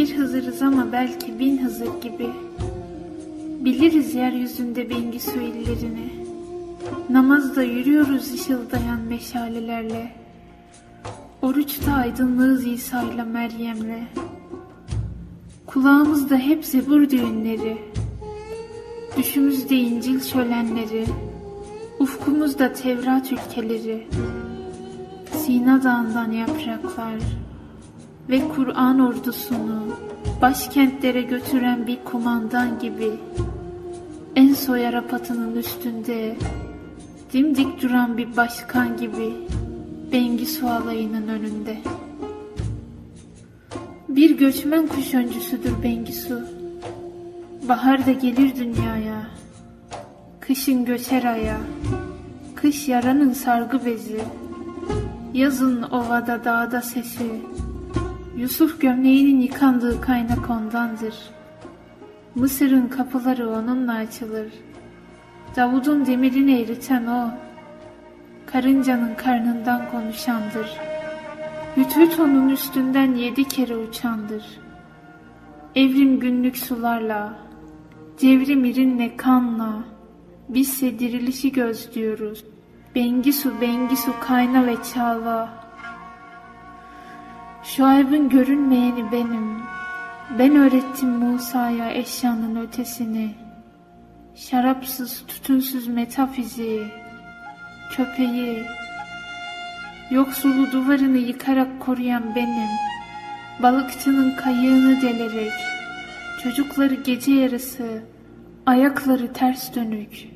Bir Hızır'ız ama belki bin Hızır gibi. Biliriz yeryüzünde Bengisu illerini. Namazda yürüyoruz ışıldayan meşalelerle. Oruçta aydınlığız İsa ile Meryem'le. Kulağımızda hep zebur düğünleri. Düşümüzde İncil şölenleri. Ufkumuzda Tevrat ülkeleri. Sina Dağı'ndan yapraklar ve Kur'an ordusunu başkentlere götüren bir kumandan gibi en soy Arapatının üstünde dimdik duran bir başkan gibi Bengisu alayının önünde. Bir göçmen kuş öncüsüdür Bengisu. Baharda gelir dünyaya, kışın göçer aya, kış yaranın sargı bezi, yazın ovada dağda sesi, Yusuf gömleğinin yıkandığı kaynak ondandır. Mısır'ın kapıları onunla açılır. Davud'un demirini eriten o. Karıncanın karnından konuşandır. Hüt hüt onun üstünden yedi kere uçandır. Evrim günlük sularla, devrim irinle kanla, bizse dirilişi gözlüyoruz. Bengisu bengisu kayna ve çağla. Şuayb'ın görünmeyeni benim. Ben öğrettim Musa'ya eşyanın ötesini. Şarapsız, tütünsüz metafiziği, köpeği, yoksulu duvarını yıkarak koruyan benim. Balıkçının kayığını delerek, çocukları gece yarısı, ayakları ters dönük,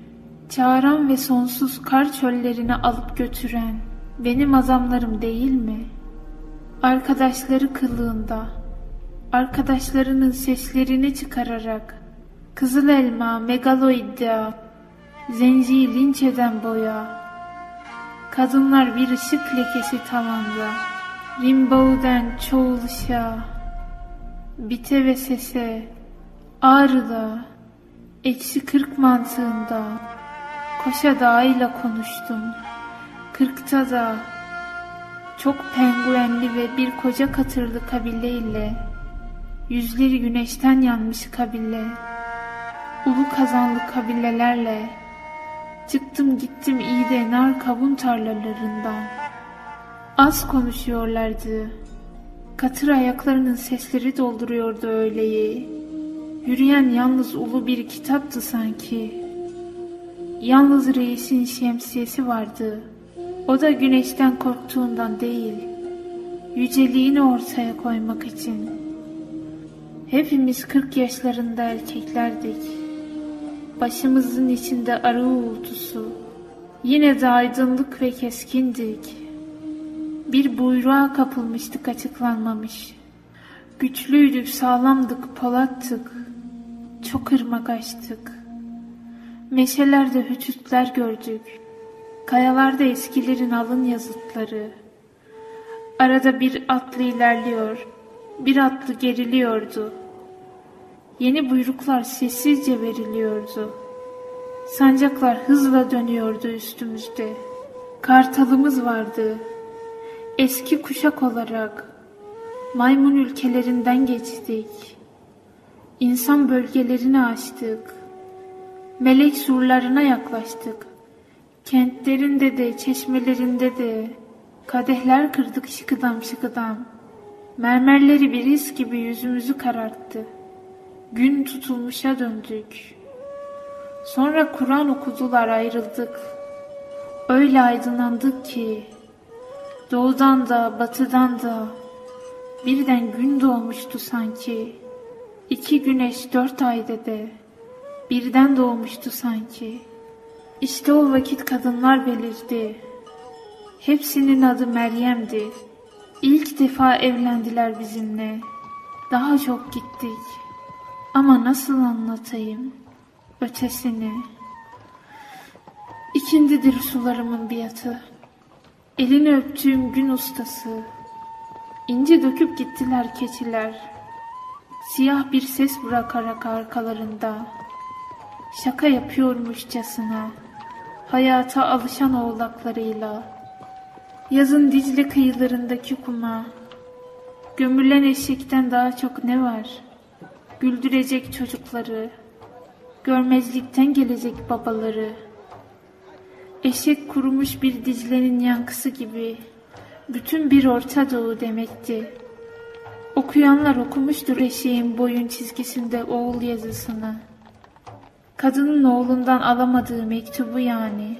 çağıran ve sonsuz kar çöllerine alıp götüren benim azamlarım değil mi?'' Arkadaşları kılığında, arkadaşlarının seslerini çıkararak, Kızıl elma, megaloidea, zenciyi linç eden boya, kadınlar bir ışık lekesi tavanda, Rimbaud'den çoğuluşa, bite ve sese, ağrıda, eksi kırk mantığında, koşa dağıyla konuştum, kırkta da, çok penguenli ve bir koca katırlı kabile ile, yüzleri güneşten yanmış kabile, ulu kazanlı kabilelerle, çıktım gittim iyi de nar kavun tarlalarından. Az konuşuyorlardı. Katır ayaklarının sesleri dolduruyordu öğleyi. Yürüyen yalnız ulu bir kitaptı sanki. Yalnız reisin şemsiyesi vardı.'' O da güneşten korktuğundan değil, yüceliğini ortaya koymak için. Hepimiz kırk yaşlarında erkeklerdik. Başımızın içinde arı uğultusu. Yine de aydınlık ve keskindik. Bir buyruğa kapılmıştık açıklanmamış. Güçlüydük, sağlamdık, polattık. Çok ırmak açtık. Meşelerde hüçütler gördük. Kayalarda eskilerin alın yazıtları. Arada bir atlı ilerliyor, bir atlı geriliyordu. Yeni buyruklar sessizce veriliyordu. Sancaklar hızla dönüyordu üstümüzde. Kartalımız vardı. Eski kuşak olarak maymun ülkelerinden geçtik. İnsan bölgelerini açtık. Melek surlarına yaklaştık. Kentlerinde de, çeşmelerinde de kadehler kırdık şıkıdam şıkıdam. Mermerleri bir his gibi yüzümüzü kararttı. Gün tutulmuşa döndük. Sonra Kur'an okudular ayrıldık. Öyle aydınlandık ki doğudan da batıdan da birden gün doğmuştu sanki. İki güneş dört ayda de birden doğmuştu sanki.'' İşte o vakit kadınlar belirdi. Hepsinin adı Meryem'di. İlk defa evlendiler bizimle. Daha çok gittik. Ama nasıl anlatayım ötesini? İkindidir sularımın biatı. Elini öptüğüm gün ustası. İnce döküp gittiler keçiler. Siyah bir ses bırakarak arkalarında. Şaka yapıyormuşçasına hayata alışan oğlaklarıyla, yazın Dicle kıyılarındaki kuma, Gömülen eşekten daha çok ne var? Güldürecek çocukları, görmezlikten gelecek babaları. Eşek kurumuş bir Dicle'nin yankısı gibi bütün bir Orta Doğu demekti. Okuyanlar okumuştur eşeğin boyun çizgisinde oğul yazısını. Kadının oğlundan alamadığı mektubu yani.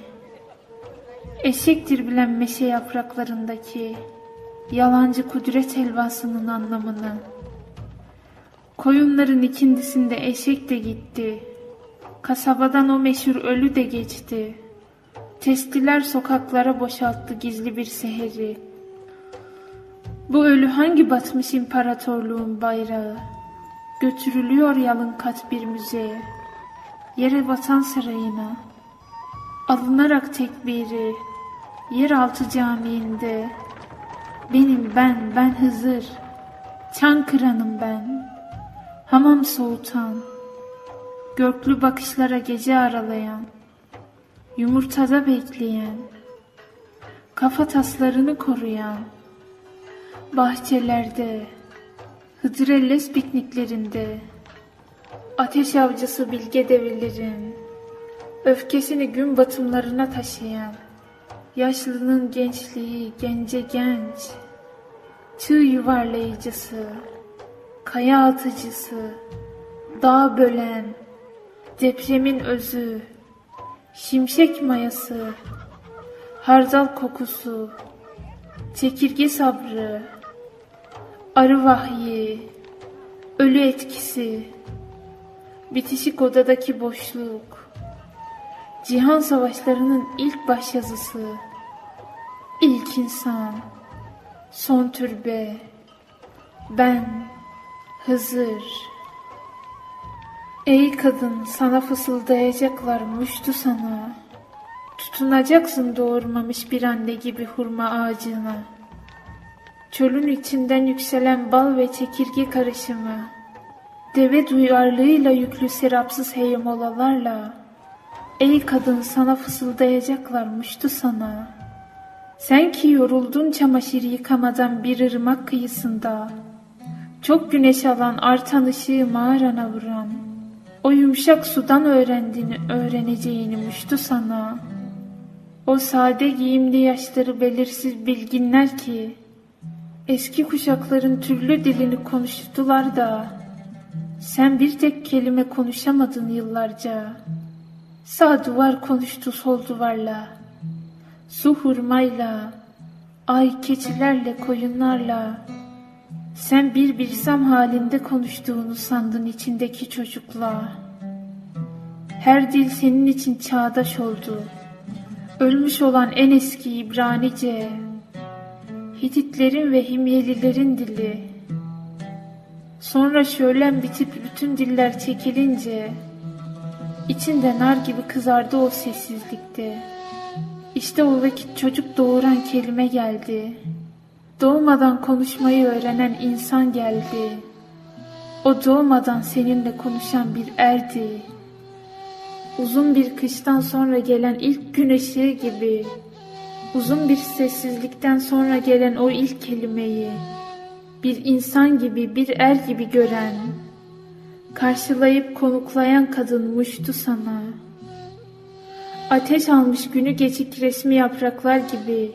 Eşektir bilen meşe yapraklarındaki yalancı kudret helvasının anlamını. Koyunların ikindisinde eşek de gitti. Kasabadan o meşhur ölü de geçti. Testiler sokaklara boşalttı gizli bir seheri. Bu ölü hangi batmış imparatorluğun bayrağı? Götürülüyor yalın kat bir müzeye. Yere vatan sarayına. Alınarak tekbiri. Yeraltı camiinde. Benim ben, ben Hızır. Çan kıranım ben. Hamam soğutan. Görklü bakışlara gece aralayan. Yumurtada bekleyen. Kafa taslarını koruyan. Bahçelerde. Hıdrellez pikniklerinde. Ateş avcısı bilge devirlerin. Öfkesini gün batımlarına taşıyan. Yaşlının gençliği, gence genç, çığ yuvarlayıcısı, kaya atıcısı, dağ bölen, depremin özü, şimşek mayası, hardal kokusu, çekirge sabrı, arı vahyi, ölü etkisi, bitişik odadaki boşluk, Cihan savaşlarının ilk başyazısı, ilk insan, son türbe, ben, Hızır. Ey kadın sana fısıldayacaklar muştu sana. Tutunacaksın doğurmamış bir anne gibi hurma ağacına. Çölün içinden yükselen bal ve çekirge karışımı. Deve duyarlığıyla yüklü serapsız heymolalarla Ey kadın sana fısıldayacaklarmıştı sana. Sen ki yoruldun çamaşır yıkamadan bir ırmak kıyısında. Çok güneş alan artan ışığı mağarana vuran. O yumuşak sudan öğrendiğini öğreneceğini muştu sana. O sade giyimli yaşları belirsiz bilginler ki eski kuşakların türlü dilini konuştular da sen bir tek kelime konuşamadın yıllarca.'' Sağ duvar konuştu sol duvarla. Su hurmayla, ay keçilerle, koyunlarla. Sen bir bilsem halinde konuştuğunu sandın içindeki çocukla. Her dil senin için çağdaş oldu. Ölmüş olan en eski İbranice, Hititlerin ve Himyelilerin dili. Sonra şölen bitip bütün diller çekilince, İçinde nar gibi kızardı o sessizlikte. İşte o vakit çocuk doğuran kelime geldi. Doğmadan konuşmayı öğrenen insan geldi. O doğmadan seninle konuşan bir erdi. Uzun bir kıştan sonra gelen ilk gün ışığı gibi, uzun bir sessizlikten sonra gelen o ilk kelimeyi, bir insan gibi, bir er gibi gören, Karşılayıp konuklayan kadınmıştı sana. Ateş almış günü geçik resmi yapraklar gibi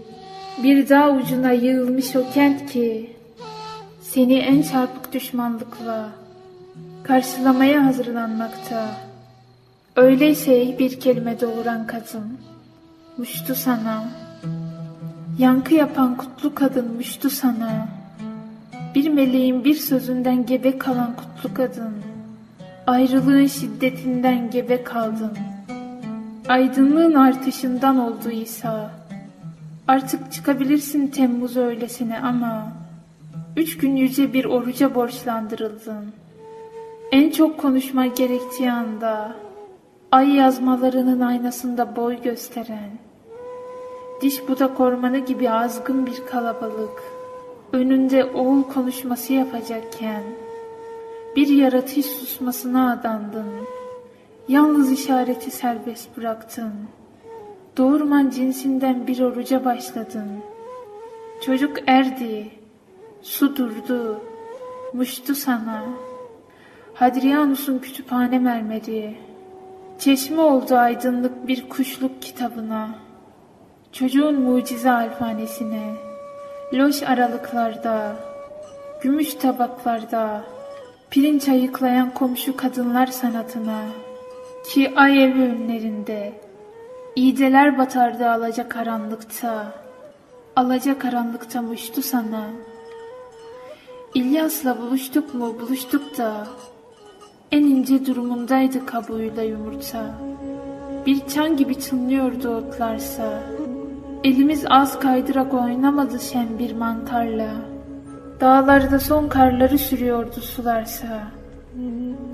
bir dağ ucuna yığılmış o kent ki seni en çarpık düşmanlıkla karşılamaya hazırlanmakta. Öyleyse bir kelime doğuran kadın muştu sana. Yankı yapan kutlu kadın muştu sana. Bir meleğin bir sözünden gebe kalan kutlu kadın. Ayrılığın şiddetinden gebe kaldım. Aydınlığın artışından oldu İsa. Artık çıkabilirsin Temmuz öylesine ama üç gün yüce bir oruca borçlandırıldın. En çok konuşma gerektiği anda ay yazmalarının aynasında boy gösteren diş budak ormanı gibi azgın bir kalabalık önünde oğul konuşması yapacakken bir yaratış susmasına adandın. Yalnız işareti serbest bıraktın. Doğurman cinsinden bir oruca başladın. Çocuk erdi. Su durdu, muştu sana. Hadrianus'un kütüphane mermeri. Çeşme oldu aydınlık bir kuşluk kitabına. Çocuğun mucize alfanesine. Loş aralıklarda, gümüş tabaklarda, pirinç ayıklayan komşu kadınlar sanatına. Ki ay ev önlerinde, iğdeler batardı alaca karanlıkta. Alaca karanlıkta muştu sana. İlyas'la buluştuk mu buluştuk da en ince durumundaydı kabuğuyla yumurta. Bir çan gibi çınlıyordu otlarsa. Elimiz az kaydırak oynamadı şen bir mantarla. Dağlarda son karları sürüyordu sularsa.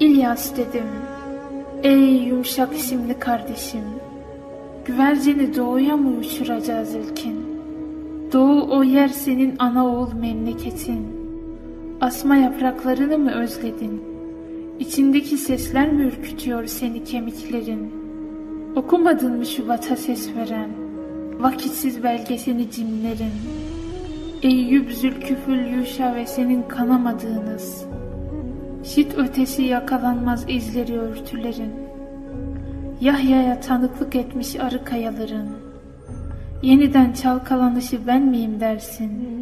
İlyas dedim. Ey yumuşak isimli kardeşim. Güverceni doğuya mı uçuracağız ilkin? Doğu o yer senin ana oğul memleketin. Asma yapraklarını mı özledin? İçindeki sesler mi ürkütüyor seni kemiklerin? Okumadın mı Şubat'a ses veren? Vakitsiz belgesini cimlerin. Eyyüp Zülküfül Yuşa ve senin kanamadığınız. Şit ötesi yakalanmaz izleri örtülerin. Yahya'ya tanıklık etmiş arı kayaların. Yeniden çalkalanışı ben miyim dersin?